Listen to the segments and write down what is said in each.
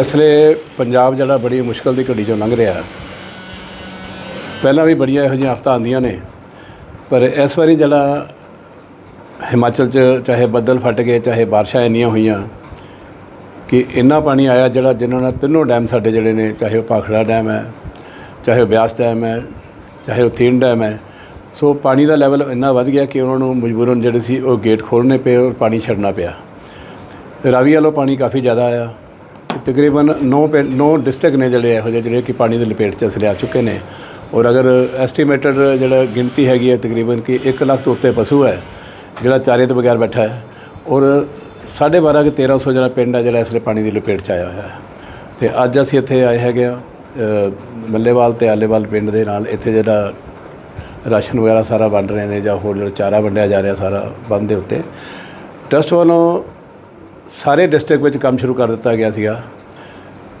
ਇਸ ਲਈ ਪੰਜਾਬ ਜਿਹੜਾ ਬੜੀ ਮੁਸ਼ਕਲ ਦੀ ਘੜੀ ਚੋਂ ਲੰਘ ਰਿਹਾ। ਪਹਿਲਾਂ ਵੀ ਬੜੀਆਂ ਇਹੋ ਜਿਹੀਆਂ ਆਫਤਾਂ ਆਉਂਦੀਆਂ ਨੇ, ਪਰ ਇਸ ਵਾਰੀ ਜਿਹੜਾ ਹਿਮਾਚਲ 'ਚ ਚਾਹੇ ਬੱਦਲ ਫਟ ਗਏ, ਚਾਹੇ ਬਾਰਿਸ਼ਾਂ ਇੰਨੀਆਂ ਹੋਈਆਂ, ਕਿ ਇੰਨਾ ਪਾਣੀ ਆਇਆ ਜਿਹੜਾ ਜਿਨ੍ਹਾਂ ਨਾਲ ਤਿੰਨੋਂ ਡੈਮ ਸਾਡੇ ਜਿਹੜੇ ਨੇ, ਚਾਹੇ ਉਹ ਭਾਖੜਾ ਡੈਮ ਹੈ, ਚਾਹੇ ਉਹ ਬਿਆਸ ਡੈਮ ਹੈ, ਚਾਹੇ ਉਹ ਤੀਨ ਡੈਮ ਹੈ। ਸੋ ਪਾਣੀ ਦਾ ਲੈਵਲ ਇੰਨਾ ਵੱਧ ਗਿਆ ਕਿ ਉਹਨਾਂ ਨੂੰ ਮਜਬੂਰਨ ਜਿਹੜੇ ਸੀ ਉਹ ਗੇਟ ਖੋਲ੍ਹਣੇ ਪਏ ਔਰ ਪਾਣੀ ਛੱਡਣਾ ਪਿਆ। ਰਾਵੀ ਵੱਲੋਂ ਪਾਣੀ ਕਾਫੀ ਜ਼ਿਆਦਾ ਆਇਆ। ਤਕਰੀਬਨ 9 9 ਡਿਸਟ੍ਰਿਕਟ ਨੇ ਜਿਹੜੇ ਇਹੋ ਜਿਹੇ ਜਿਹੜੇ ਕਿ ਪਾਣੀ ਦੇ ਲਪੇਟ 'ਚ ਅਸਲੇ ਆ ਚੁੱਕੇ ਨੇ। ਔਰ ਅਗਰ ਐਸਟੀਮੇਟਡ ਜਿਹੜਾ ਗਿਣਤੀ ਹੈਗੀ ਹੈ ਤਕਰੀਬਨ ਕਿ 1 ਲੱਖ ਤੋਂ ਉੱਤੇ ਪਸ਼ੂ ਹੈ, ਜਿਹੜਾ ਚਾਰੇ ਤੋਂ ਬਗੈਰ ਬੈਠਾ ਹੈ। ਔਰ 12.5 ਕਿ 1300 ਜਿਹੜਾ ਪਿੰਡ ਹੈ ਜਿਹੜਾ ਇਸ ਵੇਲੇ ਪਾਣੀ ਦੀ ਲਪੇਟ 'ਚ ਆਇਆ ਹੋਇਆ ਹੈ। ਤੇ ਅੱਜ ਅਸੀਂ ਇੱਥੇ ਆਏ ਹੈਗੇ ਆ ਮੱਲੇਵਾਲ ਤੇ ਆਲੇਵਾਲ ਪਿੰਡ ਦੇ ਨਾਲ। ਇੱਥੇ ਜਿਹੜਾ ਰਾਸ਼ਨ ਵਗੈਰਾ ਸਾਰਾ ਵੰਡ ਰਹੇ ਨੇ ਜਾਂ ਹੋਰ ਜਿਹੜਾ ਚਾਰਾ ਵੰਡਿਆ ਜਾ ਰਿਹਾ ਸਾਰਾ ਬੰਦ ਦੇ ਉੱਤੇ। ਟਰਸਟ ਵੱਲੋਂ ਸਾਰੇ ਡਿਸਟ੍ਰਿਕਟ ਵਿੱਚ ਕੰਮ ਸ਼ੁਰੂ ਕਰ ਦਿੱਤਾ ਗਿਆ ਸੀਗਾ।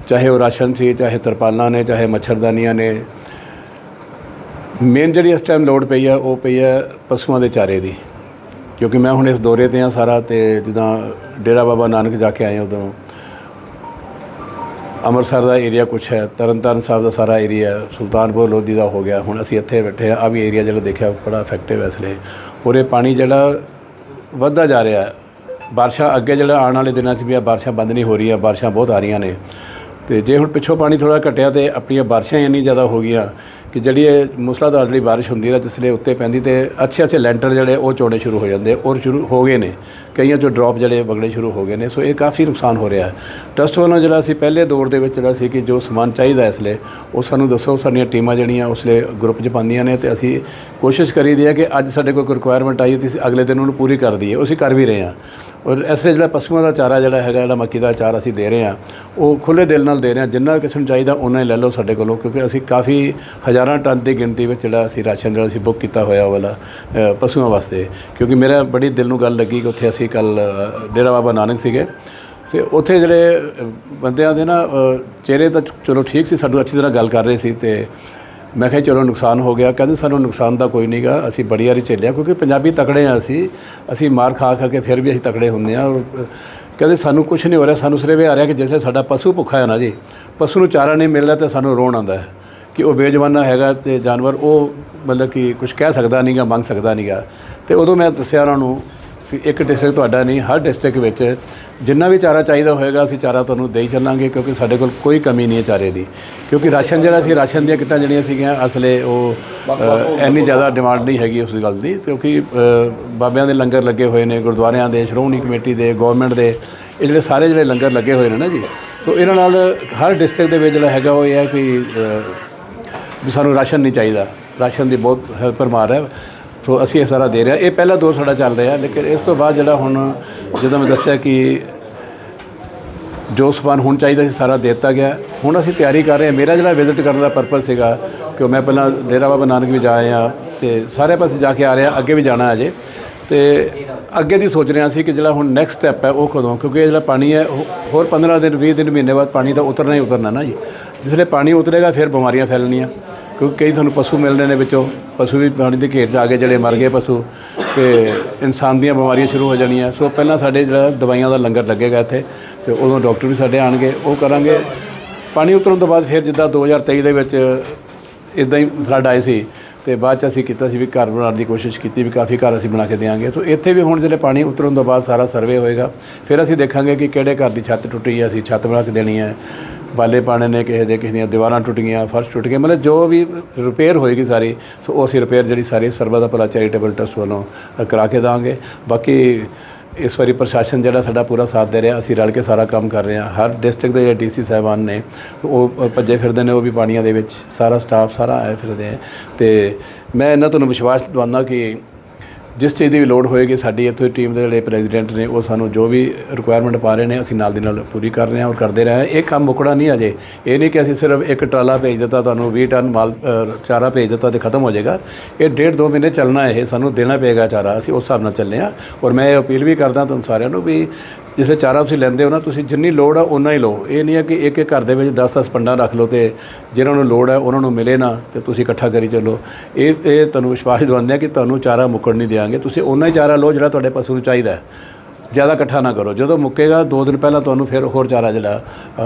ਚਾਹੇ ਉਹ ਰਾਸ਼ਨ ਸੀ, ਚਾਹੇ ਤਰਪਾਲਾਂ ਨੇ, ਚਾਹੇ ਮੱਛਰਦਾਨੀਆਂ ਨੇ। ਮੇਨ ਜਿਹੜੀ ਇਸ ਟਾਈਮ ਲੋਡ ਪਈ ਆ ਉਹ ਪਈ ਆ ਪਸ਼ੂਆਂ ਦੇ ਚਾਰੇ ਦੀ। ਕਿਉਂਕਿ ਮੈਂ ਹੁਣ ਇਸ ਦੌਰੇ ਤੇ ਆ ਸਾਰਾ ਤੇ ਜਿੱਦਾਂ ਡੇਰਾ ਬਾਬਾ ਨਾਨਕ ਜਾ ਕੇ ਆਏ ਉਦੋਂ। ਅੰਮ੍ਰਿਤਸਰ ਦਾ ਏਰੀਆ ਕੁਛ ਹੈ, ਤਰਨਤਾਰਨ ਸਾਹਿਬ ਦਾ ਸਾਰਾ ਏਰੀਆ ਸੁਲਤਾਨਪੁਰ ਲੋਧੀ ਦਾ ਹੋ ਗਿਆ। ਹੁਣ ਅਸੀਂ ਇੱਥੇ ਬੈਠੇ ਆ ਆ ਵੀ ਏਰੀਆ ਜਿਹੜਾ ਦੇਖਿਆ, ਬੜਾ ਇਫੈਕਟਿਵ ਹੈ ਇਸ ਲਈ। ਔਰ ਪਾਣੀ ਜਿਹੜਾ ਵੱਧਦਾ ਜਾ ਰਿਹਾ ਹੈ। ਬਾਰਿਸ਼ਾਂ ਅੱਗੇ ਜਿਹੜਾ ਆਉਣ ਵਾਲੇ ਦਿਨਾਂ 'ਚ ਵੀ ਆ, ਬਾਰਿਸ਼ਾਂ ਬੰਦ ਨਹੀਂ ਹੋ ਰਹੀਆਂ, ਬਾਰਿਸ਼ਾਂ ਬਹੁਤ ਆ ਰਹੀਆਂ ਨੇ। ਤੇ ਜੇ ਹੁਣ ਪਿੱਛੋਂ ਪਾਣੀ ਥੋੜਾ ਘਟਿਆ ਤੇ ਆਪਣੀਆਂ ਬਾਰਿਸ਼ਾਂ ਇੰਨੀ ਜ਼ਿਆਦਾ ਹੋ ਗਈਆਂ ਕਿ ਜਿਹੜੀ ਇਹ ਮੁਸਲਾਧਾਰ ਜਿਹੜੀ ਬਾਰਿਸ਼ ਹੁੰਦੀ ਹੈ ਜਿਸ ਲਈ ਉੱਤੇ ਪੈਂਦੀ ਤੇ ਅੱਛੇ ਅੱਛੇ ਲੈਂਟਰ ਜਿਹੜੇ ਉਹ ਚੋਣੇ ਸ਼ੁਰੂ ਹੋ ਜਾਂਦੇ ਔਰ ਸ਼ੁਰੂ ਹੋ ਗਏ ਨੇ। ਕਈਆਂ ਚੋਂ ਡ੍ਰੌਪ ਜਿਹੜੇ ਵਗਣੇ ਸ਼ੁਰੂ ਹੋ ਗਏ ਨੇ, ਸੋ ਇਹ ਕਾਫੀ ਨੁਕਸਾਨ ਹੋ ਰਿਹਾ ਹੈ। ਟਰਸਟ ਵੱਲੋਂ ਜਿਹੜਾ ਅਸੀਂ ਪਹਿਲੇ ਦੌਰ ਦੇ ਵਿੱਚ ਜਿਹੜਾ ਸੀ ਕਿ ਜੋ ਸਮਾਨ ਚਾਹੀਦਾ ਇਸ ਲਈ ਉਹ ਸਾਨੂੰ ਦੱਸੋ, ਸਾਡੀਆਂ ਟੀਮਾਂ ਜਿਹੜੀਆਂ ਉਸ ਲਈ ਗਰੁੱਪ 'ਚ ਪਾਉਂਦੀਆਂ ਨੇ ਤੇ ਅਸੀਂ ਕੋਸ਼ਿਸ਼ ਕਰੀਦੀ ਹੈ ਕਿ ਅੱਜ ਸਾਡੇ ਕੋਲ ਕੋਈ ਰਿਕੁਆਇਰਮੈਂਟ ਆਈ ਤੇ ਅਗਲੇ ਦਿਨ ਉਹਨੂੰ ਪੂਰੀ ਕਰ ਦਈਏ। ਅਸੀਂ ਕਰ ਵੀ ਰਹੇ ਹਾਂ। ਔਰ ਇਸ ਲਈ ਜਿਹੜਾ ਪਸ਼ੂਆਂ ਦਾ ਚਾਰਾ ਜਿਹੜਾ ਹੈਗਾ, ਜਿਹੜਾ ਮੱਕੀ ਦਾ ਚਾਰਾ ਅਸੀਂ ਦੇ ਰਹੇ ਹਾਂ, ਉਹ ਖੁੱਲੇ ਦਿਲ ਨਾਲ ਦੇ ਰਹੇ ਹਾਂ। ਜਿੰਨਾ ਕਿਸੇ ਨੂੰ ਚਾਹੀਦਾ ਉਹਨਾਂ ਹੀ ਲੈ ਲਓ ਸਾਡੇ ਕੋਲੋਂ, ਕਿਉਂਕਿ ਅਸੀਂ ਕਾਫੀ ਹਜ਼ਾਰਾਂ ਟਨ ਦੀ ਗਿਣਤੀ ਵਿੱਚ ਜਿਹੜਾ ਅਸੀਂ ਰਾਸ਼ਨ ਜਿਹੜਾ ਅਸੀਂ ਬੁੱਕ ਕੀਤਾ ਹੋਇਆ ਉਹ ਵਾਲਾ ਪਸ਼ੂਆਂ ਵਾਸਤੇ। ਕਿਉਂਕਿ ਮੇਰਾ ਬੜੀ ਦਿਲ ਨੂੰ ਗੱਲ ਲੱਗੀ ਕਿ ਉੱਥੇ ਅਸੀਂ ਕੱਲ, ਡੇਰਾ ਬਾਬਾ ਨਾਨਕ ਸੀਗੇ। ਤੇ ਉੱਥੇ ਜਿਹੜੇ ਬੰਦਿਆਂ ਦੇ ਨਾ ਚਿਹਰੇ ਤਾਂ ਚਲੋ ਠੀਕ ਸੀ, ਸਾਨੂੰ ਅੱਛੀ ਤਰ੍ਹਾਂ ਗੱਲ ਕਰ ਰਹੇ ਸੀ ਤੇ ਮੈਂ ਕਿਹਾ ਚਲੋ ਨੁਕਸਾਨ ਹੋ ਗਿਆ। ਕਹਿੰਦੇ ਸਾਨੂੰ ਨੁਕਸਾਨ ਦਾ ਕੋਈ ਨਹੀਂਗਾ ਅਸੀਂ ਬੜੀ ਵਾਰੀ ਝੇਲਿਆ, ਕਿਉਂਕਿ ਪੰਜਾਬੀ ਤਕੜੇ ਆ ਅਸੀਂ ਅਸੀਂ ਮਾਰ ਖਾ ਖਾ ਕੇ ਫਿਰ ਵੀ ਅਸੀਂ ਤਕੜੇ ਹੁੰਦੇ ਆ। ਔਰ ਕਹਿੰਦੇ ਸਾਨੂੰ ਕੁਝ ਨਹੀਂ ਹੋ ਰਿਹਾ, ਸਾਨੂੰ ਸਿਰਫ ਇਹ ਆ ਰਿਹਾ ਕਿ ਜਿਵੇਂ ਸਾਡਾ ਪਸ਼ੂ ਭੁੱਖਾ ਹੈ ਨਾ ਜੀ, ਪਸ਼ੂ ਨੂੰ ਚਾਰਾ ਨਹੀਂ ਮਿਲ ਰਿਹਾ ਤੇ ਸਾਨੂੰ ਰੋਣ ਆਉਂਦਾ ਹੈ ਕਿ ਉਹ ਬੇਜਵਾਨਾ ਹੈਗਾ ਤੇ ਜਾਨਵਰ ਉਹ ਮਤਲਬ ਕਿ ਕੁਝ ਕਹਿ ਸਕਦਾ ਨਹੀਂਗਾ ਮੰਗ ਸਕਦਾ ਨਹੀਂਗਾ ਤੇ ਉਦੋਂ ਮੈਂ ਦੱਸਿਆ ਉਹਨਾਂ ਨੂੰ ਕਿ ਇੱਕ ਡਿਸਟ੍ਰਿਕਟ ਤੁਹਾਡਾ ਨਹੀਂ ਹਰ ਡਿਸਟ੍ਰਿਕਟ ਵਿੱਚ ਜਿੰਨਾ ਵੀ ਚਾਰਾ ਚਾਹੀਦਾ ਹੋਏਗਾ ਅਸੀਂ ਚਾਰਾ ਤੁਹਾਨੂੰ ਦੇ ਹੀ ਚੱਲਾਂਗੇ ਕਿਉਂਕਿ ਸਾਡੇ ਕੋਲ ਕੋਈ ਕਮੀ ਨਹੀਂ ਹੈ ਚਾਰੇ ਦੀ। ਕਿਉਂਕਿ ਰਾਸ਼ਨ ਜਿਹੜਾ ਸੀ ਰਾਸ਼ਨ ਦੀਆਂ ਕਿੱਟਾਂ ਜਿਹੜੀਆਂ ਸੀਗੀਆਂ ਅਸਲੇ ਉਹ ਇੰਨੀ ਜ਼ਿਆਦਾ ਡਿਮਾਂਡ ਨਹੀਂ ਹੈਗੀ ਉਸ ਗੱਲ ਦੀ ਕਿਉਂਕਿ ਬਾਬਿਆਂ ਦੇ ਲੰਗਰ ਲੱਗੇ ਹੋਏ ਨੇ ਗੁਰਦੁਆਰਿਆਂ ਦੇ ਸ਼੍ਰੋਮਣੀ ਕਮੇਟੀ ਦੇ ਗਵਰਨਮੈਂਟ ਦੇ ਇਹ ਜਿਹੜੇ ਸਾਰੇ ਜਿਹੜੇ ਲੰਗਰ ਲੱਗੇ ਹੋਏ ਨੇ ਨਾ ਜੀ। ਸੋ ਇਹਨਾਂ ਨਾਲ ਹਰ ਡਿਸਟ੍ਰਿਕਟ ਦੇ ਵਿੱਚ ਜਿਹੜਾ ਹੈਗਾ ਉਹ ਇਹ ਹੈ ਕਿ ਵੀ ਸਾਨੂੰ ਰਾਸ਼ਨ ਨਹੀਂ ਚਾਹੀਦਾ। ਰਾਸ਼ਨ ਦੀ ਬਹੁਤ ਹੈਲਪਰ ਮਾਰ ਹੈ। ਸੋ ਅਸੀਂ ਇਹ ਸਾਰਾ ਦੇ ਰਹੇ ਹਾਂ। ਇਹ ਪਹਿਲਾ ਦੌਰ ਸਾਡਾ ਚੱਲ ਰਿਹਾ, ਲੇਕਿਨ ਇਸ ਤੋਂ ਬਾਅਦ ਜਿਹੜਾ ਹੁਣ ਜਦੋਂ ਮੈਂ ਦੱਸਿਆ ਕਿ ਜੋ ਸਮਾਨ ਹੁਣ ਚਾਹੀਦਾ ਸੀ ਸਾਰਾ ਦੇ ਦਿੱਤਾ ਗਿਆ। ਹੁਣ ਅਸੀਂ ਤਿਆਰੀ ਕਰ ਰਹੇ ਹਾਂ। ਮੇਰਾ ਜਿਹੜਾ ਵਿਜ਼ਿਟ ਕਰਨ ਦਾ ਪਰਪਸ ਸੀਗਾ ਕਿ ਮੈਂ ਪਹਿਲਾਂ ਡੇਰਾ ਬਾਬਾ ਨਾਨਕ ਵੀ ਜਾ ਆਇਆ ਤੇ ਸਾਰੇ ਪਾਸੇ ਜਾ ਕੇ ਆ ਰਿਹਾ, ਅੱਗੇ ਵੀ ਜਾਣਾ ਅਜੇ ਤੇ ਅੱਗੇ ਦੀ ਸੋਚ ਰਿਹਾ ਸੀ ਕਿ ਜਿਹੜਾ ਹੁਣ ਨੈਕਸਟ ਸਟੈਪ ਹੈ, ਉਹ ਕਦੋਂ? ਕਿਉਂਕਿ ਇਹ ਜਿਹੜਾ ਪਾਣੀ ਹੈ ਹੋਰ 15 ਦਿਨ 20 ਦਿਨ, ਮਹੀਨੇ ਬਾਅਦ ਪਾਣੀ ਤਾਂ ਉਤਰਨਾ ਹੀ ਉਤਰਨਾ ਨਾ ਜੀ। ਜਿਸਲੇ ਪਾਣੀ ਉਤਰੇਗਾ, ਫਿਰ ਬਿਮਾਰੀਆਂ ਫੈਲਣੀਆਂ। ਕਿਉਂਕਿ ਕਈ ਤੁਹਾਨੂੰ ਪਸ਼ੂ ਮਿਲਣੇ ਨੇ ਵਿੱਚੋਂ, ਪਸ਼ੂ ਵੀ ਪਾਣੀ ਦੇ ਘੇਰ 'ਚ ਆ ਗਏ ਜਿਹੜੇ ਮਰ ਗਏ ਪਸ਼ੂ ਤੇ ਇਨਸਾਨ ਦੀਆਂ ਬਿਮਾਰੀਆਂ ਸ਼ੁਰੂ ਹੋ ਜਾਣੀਆਂ। ਸੋ ਪਹਿਲਾਂ ਸਾਡੇ ਜਿਹੜਾ ਦਵਾਈਆਂ ਦਾ ਲੰਗਰ ਲੱਗੇਗਾ ਇੱਥੇ ਤੇ ਉਦੋਂ ਡਾਕਟਰ ਵੀ ਸਾਡੇ ਆਣਗੇ, ਉਹ ਕਰਾਂਗੇ। ਪਾਣੀ ਉਤਰਨ ਤੋਂ ਬਾਅਦ ਫਿਰ ਜਿੱਦਾਂ 2023 ਦੇ ਵਿੱਚ ਇਦਾਂ ਹੀ ਫਲੱਡ ਆਏ ਸੀ ਤੇ ਬਾਅਦ ਚ ਅਸੀਂ ਕੀਤਾ ਸੀ ਵੀ ਘਰ ਬਣਾਉਣ ਦੀ ਕੋਸ਼ਿਸ਼ ਕੀਤੀ ਵੀ ਕਾਫੀ ਘਰ ਅਸੀਂ ਬਣਾ ਕੇ ਦੇਵਾਂਗੇ ਸੋ ਇੱਥੇ ਵੀ ਹੁਣ ਜਿਹੜੇ ਪਾਣੀ ਉਤਰਨ ਤੋਂ ਬਾਅਦ ਸਾਰਾ ਸਰਵੇ ਹੋਏਗਾ, ਫਿਰ ਅਸੀਂ ਦੇਖਾਂਗੇ ਕਿ ਕਿਹੜੇ ਘਰ ਦੀ ਛੱਤ ਟੁੱਟੀ ਹੈ ਅਸੀਂ ਛੱਤ ਬਣਾ ਕੇ ਦੇਣੀ ਹੈ। ਬਾਲੇ ਪਾਣੇ ਨੇ, ਕਿਸੇ ਦੇ, ਕਿਸੇ ਦੀਆਂ ਦੀਵਾਰਾਂ ਟੁੱਟ ਗਈਆਂ ਫਰਸ਼ ਟੁੱਟ ਗਏ ਮਤਲਬ ਜੋ ਵੀ ਰਿਪੇਅਰ ਹੋਏਗੀ ਸਾਰੀ, ਸੋ ਉਹ ਅਸੀਂ ਰਿਪੇਅਰ ਜਿਹੜੀ ਸਾਰੀ ਸਰਵਾ ਦਾ ਭਲਾ ਚੈਰੀਟੇਬਲ ਟਰਸਟ ਵੱਲੋਂ ਕਰਾ ਕੇ ਦਾਂਗੇ। ਬਾਕੀ ਇਸ ਵਾਰੀ ਪ੍ਰਸ਼ਾਸਨ ਜਿਹੜਾ ਸਾਡਾ ਪੂਰਾ ਸਾਥ ਦੇ ਰਿਹਾ, ਅਸੀਂ ਰਲ ਕੇ ਸਾਰਾ ਕੰਮ ਕਰ ਰਹੇ ਹਾਂ। ਹਰ ਡਿਸਟ੍ਰਿਕਟ ਦੇ ਜਿਹੜੇ ਡੀਸੀ ਸਾਹਿਬਾਨ ਨੇ ਉਹ ਭੱਜੇ ਫਿਰਦੇ ਨੇ, ਉਹ ਵੀ ਪਾਣੀਆਂ ਦੇ ਵਿੱਚ, ਸਾਰਾ ਸਟਾਫ ਸਾਰਾ ਆਏ ਫਿਰਦੇ ਹੈ ਤੇ ਮੈਂ ਇਹਨਾਂ ਤੁਹਾਨੂੰ ਵਿਸ਼ਵਾਸ ਦਿਵਾਉਂਦਾ ਕਿ ਜਿਸ ਚੀਜ਼ ਦੀ ਵੀ ਲੋੜ ਹੋਏਗੀ, ਸਾਡੀ ਇੱਥੇ ਟੀਮ ਦੇ ਜਿਹੜੇ ਪ੍ਰੈਜ਼ੀਡੈਂਟ ਨੇ, ਉਹ ਸਾਨੂੰ ਜੋ ਵੀ ਰਿਕੁਆਇਰਮੈਂਟ ਪਾ ਰਹੇ ਨੇ, ਅਸੀਂ ਨਾਲ ਦੀ ਨਾਲ ਪੂਰੀ ਕਰ ਰਹੇ ਹਾਂ ਔਰ ਕਰਦੇ ਰਹੇ ਹਾਂ। ਇਹ ਕੰਮ ਮੁੱਕਣਾ ਨਹੀਂ ਅਜੇ। ਇਹ ਨਹੀਂ ਕਿ ਅਸੀਂ ਸਿਰਫ ਇੱਕ ਟਰਾਲਾ ਭੇਜ ਦਿੱਤਾ, ਤੁਹਾਨੂੰ 20 ਟਨ ਮਾਲ ਚਾਰਾ ਭੇਜ ਦਿੱਤਾ ਤੇ ਖਤਮ ਹੋ ਜਾਏਗਾ। ਇਹ ਡੇਢ ਦੋ ਮਹੀਨੇ ਚੱਲਣਾ ਇਹ, ਸਾਨੂੰ ਦੇਣਾ ਪਏਗਾ ਚਾਰਾ। ਅਸੀਂ ਉਸ ਹਿਸਾਬ ਨਾਲ ਚੱਲੇ ਹਾਂ। ਔਰ ਮੈਂ ਇਹ ਅਪੀਲ ਵੀ ਕਰਦਾ ਤੁਹਾਨੂੰ ਸਾਰਿਆਂ ਨੂੰ ਵੀ ਜਿਸੇ ਚਾਰਾ ਤੁਸੀਂ ਲੈਂਦੇ ਹੋ ਨਾ, ਤੁਸੀਂ ਜਿੰਨੀ ਲੋੜ ਆ ਉਨਾ ਹੀ ਲਓ। ਇਹ ਨਹੀਂ ਹੈ ਕਿ ਇੱਕ ਇੱਕ ਘਰ ਦੇ ਵਿੱਚ 10-10 ਪੰਡਾਂ ਰੱਖ ਲਓ ਤੇ ਜਿਹਨਾਂ ਨੂੰ ਲੋੜ ਹੈ ਉਹਨਾਂ ਨੂੰ ਮਿਲੇ ਨਾ ਤੇ ਤੁਸੀਂ ਇਕੱਠਾ ਕਰੀ ਚੱਲੋ। ਇਹ ਇਹ ਤੁਹਾਨੂੰ ਵਿਸ਼ਵਾਸ ਦਿਵਾਉਂਦੇ ਆ ਕਿ ਤੁਹਾਨੂੰ ਚਾਰਾ ਮੁੱਕਣ ਨਹੀਂ ਦੇਵਾਂਗੇ ਤੁਸੀਂ ਉਨਾ ਹੀ ਚਾਰਾ ਲਓ ਜਿਹੜਾ ਤੁਹਾਡੇ ਪਸ਼ੂ ਨੂੰ ਚਾਹੀਦਾ। ਹੈ ਜ਼ਿਆਦਾ ਇਕੱਠਾ ਨਾ ਕਰੋ। ਜਦੋਂ ਮੁੱਕੇਗਾ, ਦੋ ਦਿਨ ਪਹਿਲਾਂ ਤੁਹਾਨੂੰ ਫਿਰ ਹੋਰ ਚਾਰਾ ਜਿਹੜਾ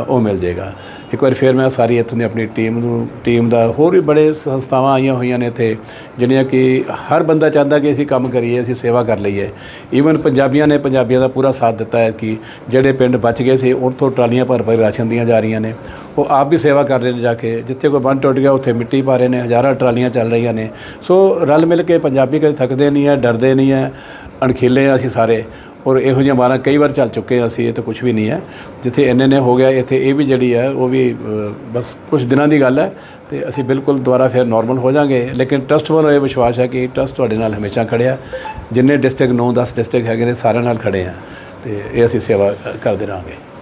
ਉਹ ਮਿਲ ਜਾਏਗਾ। ਇੱਕ ਵਾਰ ਫਿਰ ਮੈਂ ਸਾਰੀ ਇੱਥੋਂ ਦੀ ਆਪਣੀ ਟੀਮ ਨੂੰ, ਟੀਮ ਦਾ ਹੋਰ ਵੀ ਬੜੇ ਸੰਸਥਾਵਾਂ ਆਈਆਂ ਹੋਈਆਂ ਨੇ ਇੱਥੇ, ਜਿਹੜੀਆਂ ਕਿ ਹਰ ਬੰਦਾ ਚਾਹੁੰਦਾ ਕਿ ਅਸੀਂ ਕੰਮ ਕਰੀਏ, ਅਸੀਂ ਸੇਵਾ ਕਰ ਲਈਏ। ਈਵਨ ਪੰਜਾਬੀਆਂ ਨੇ ਪੰਜਾਬੀਆਂ ਦਾ ਪੂਰਾ ਸਾਥ ਦਿੱਤਾ ਹੈ ਕਿ ਜਿਹੜੇ ਪਿੰਡ ਬਚ ਗਏ ਸੀ, ਉੱਥੋਂ ਟਰਾਲੀਆਂ ਭਰ ਭਰ ਰਾਸ਼ਨ ਦੀਆਂ ਜਾ ਰਹੀਆਂ ਨੇ। ਉਹ ਆਪ ਵੀ ਸੇਵਾ ਕਰ ਰਹੇ ਨੇ ਜਾ ਕੇ। ਜਿੱਥੇ ਕੋਈ ਬੰਨ ਟੁੱਟ ਗਿਆ, ਉੱਥੇ ਮਿੱਟੀ ਪਾ ਰਹੇ ਨੇ, ਹਜ਼ਾਰਾਂ ਟਰਾਲੀਆਂ ਚੱਲ ਰਹੀਆਂ ਨੇ। ਸੋ ਰਲ ਮਿਲ ਕੇ ਪੰਜਾਬੀ ਕਦੇ ਥੱਕਦੇ ਨਹੀਂ ਹੈ, ਡਰਦੇ ਨਹੀਂ ਹੈ, ਅਣਖੀਲੇ ਅਸੀਂ ਸਾਰੇ। ਔਰ ਇਹੋ ਜਿਹੀਆਂ ਮਾਰਾਂ ਕਈ ਵਾਰ ਚੱਲ ਚੁੱਕੇ ਹਾਂ ਅਸੀਂ, ਇਹ ਤਾਂ ਕੁਝ ਵੀ ਨਹੀਂ ਹੈ। ਜਿੱਥੇ ਇੰਨੇ ਨੇ ਹੋ ਗਿਆ, ਇੱਥੇ ਇਹ ਵੀ ਜਿਹੜੀ ਹੈ, ਉਹ ਵੀ ਬਸ ਕੁਝ ਦਿਨਾਂ ਦੀ ਗੱਲ ਹੈ ਤੇ ਅਸੀਂ ਬਿਲਕੁਲ ਦੁਬਾਰਾ ਫਿਰ ਨਾਰਮਲ ਹੋ ਜਾਾਂਗੇ। ਲੇਕਿਨ ਟਰਸਟ ਵੱਲੋਂ ਇਹ ਵਿਸ਼ਵਾਸ ਹੈ ਕਿ ਟਰਸਟ ਤੁਹਾਡੇ ਨਾਲ ਹਮੇਸ਼ਾ ਖੜਿਆ ਜਿੰਨੇ ਡਿਸਟ੍ਰਿਕਟ 9 10 ਡਿਸਟ੍ਰਿਕਟ ਹੈਗੇ ਨੇ, ਸਾਰਿਆਂ ਨਾਲ ਖੜੇ ਆ ਤੇ ਇਹ ਅਸੀਂ ਸੇਵਾ ਕਰਦੇ ਰਹਾਂਗੇ।